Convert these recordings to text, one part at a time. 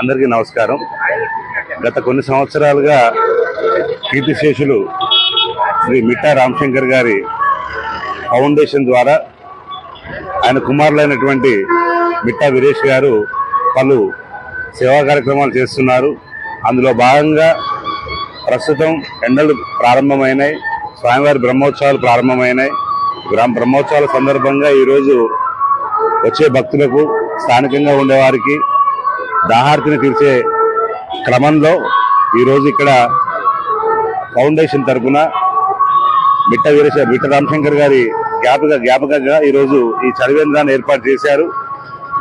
అందరికీ నమస్కారం. గత కొన్ని సంవత్సరాలుగా కీర్తిశేషులు శ్రీ మిట్టా రామశంకర్ గారి ఫౌండేషన్ ద్వారా ఆయన కుమారులైనటువంటి మిట్టా వీరేష్ గారు పలు సేవా కార్యక్రమాలు చేస్తున్నారు. అందులో భాగంగా ప్రస్తుతం ఎండలు ప్రారంభమైనాయి. స్వామివారి బ్రహ్మోత్సవాలు ప్రారంభమైనాయి. గ్రామ బ్రహ్మోత్సవాల సందర్భంగా ఈరోజు వచ్చే భక్తులకు స్థానికంగా ఉండేవారికి దాహార్తిని తీర్చే క్రమంలో ఈరోజు ఇక్కడ ఫౌండేషన్ తరఫున మిట్ట వీరేశ మిట్ట రామశంకర్ గారి జ్ఞాపక జ్ఞాపకంగా ఈరోజు ఈ చదివేంద్రాన్ని ఏర్పాటు చేశారు.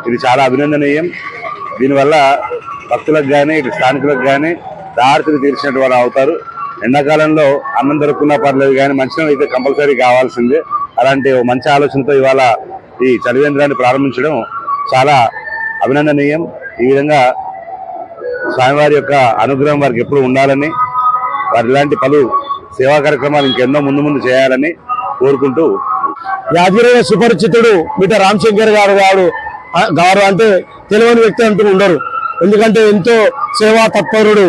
ఇది చాలా అభినందనీయం. దీనివల్ల భక్తులకు కానీ ఇటు స్థానికులకు కానీ దాహార్తిని తీర్చినట్టు వారు అవుతారు. ఎండాకాలంలో అన్నం దొరుకున్నా పర్లేదు కానీ మంచిగా అయితే కంపల్సరీ కావాల్సిందే. అలాంటి ఓ మంచి ఆలోచనతో ఇవాళ ఈ చదివేంద్రాన్ని ప్రారంభించడం చాలా అభినందనీయం. ఈ విధంగా స్వామివారి యొక్క అనుగ్రహం వారికి ఎప్పుడు ఉండాలని వారి ఇలాంటి పలు సేవా కార్యక్రమాలు ఇంకెన్నో ముందు ముందు చేయాలని కోరుకుంటూ యాదగిరి సుపరిచితుడు మిట రామశంకర్ గారు గారు గారు అంటే తెలియని వ్యక్తి అంటూ ఉండరు. ఎందుకంటే ఎంతో సేవా తత్పరుడు.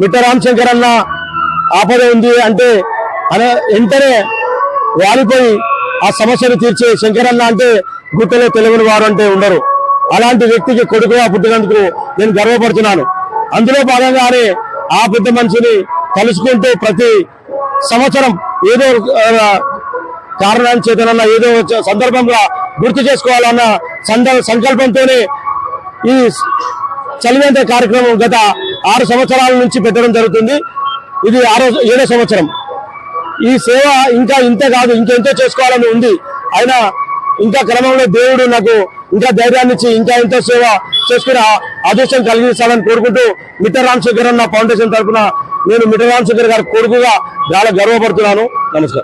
మిట్ట రామశంకర్ అన్న ఆపద ఉంది అంటే అనే వెంటనే వాలిపోయి ఆ సమస్యను తీర్చే శంకరన్న అంటే గుట్టలో తెలుగుని వారు అంటే ఉండరు. అలాంటి వ్యక్తికి కొడుకుగా పుట్టినందుకు నేను గర్వపడుతున్నాను. అందులో భాగంగానే ఆ పెద్ద మనిషిని కలుసుకుంటూ ప్రతి సంవత్సరం ఏదో కారణాన్ని కారణం చేతనన్న ఏదో సందర్భంగా గుర్తు చేసుకోవాలన్న సంద సంకల్పంతోనే ఈ చలివేంద్ర కార్యక్రమం గత ఆరు సంవత్సరాల నుంచి పెట్టడం జరుగుతుంది. ఇది ఆరో ఏడో సంవత్సరం. ఈ సేవ ఇంకా ఇంతే కాదు ఇంకెంతో చేసుకోవాలని ఉంది. అయినా ఇంకా క్రమంలో దేవుడు నాకు ఇంకా ధైర్యాన్ని ఇచ్చి ఇంకా ఎంతో సేవ చేసుకుని ఆదేశం అదృష్టం కోరుకుంటూ మిట్ట రామశేఖర్ అన్న ఫౌండేషన్ తరఫున నేను మిట్ట రామశేఖర్ గారి కొడుకుగా చాలా గర్వపడుతున్నాను. నమస్కారం.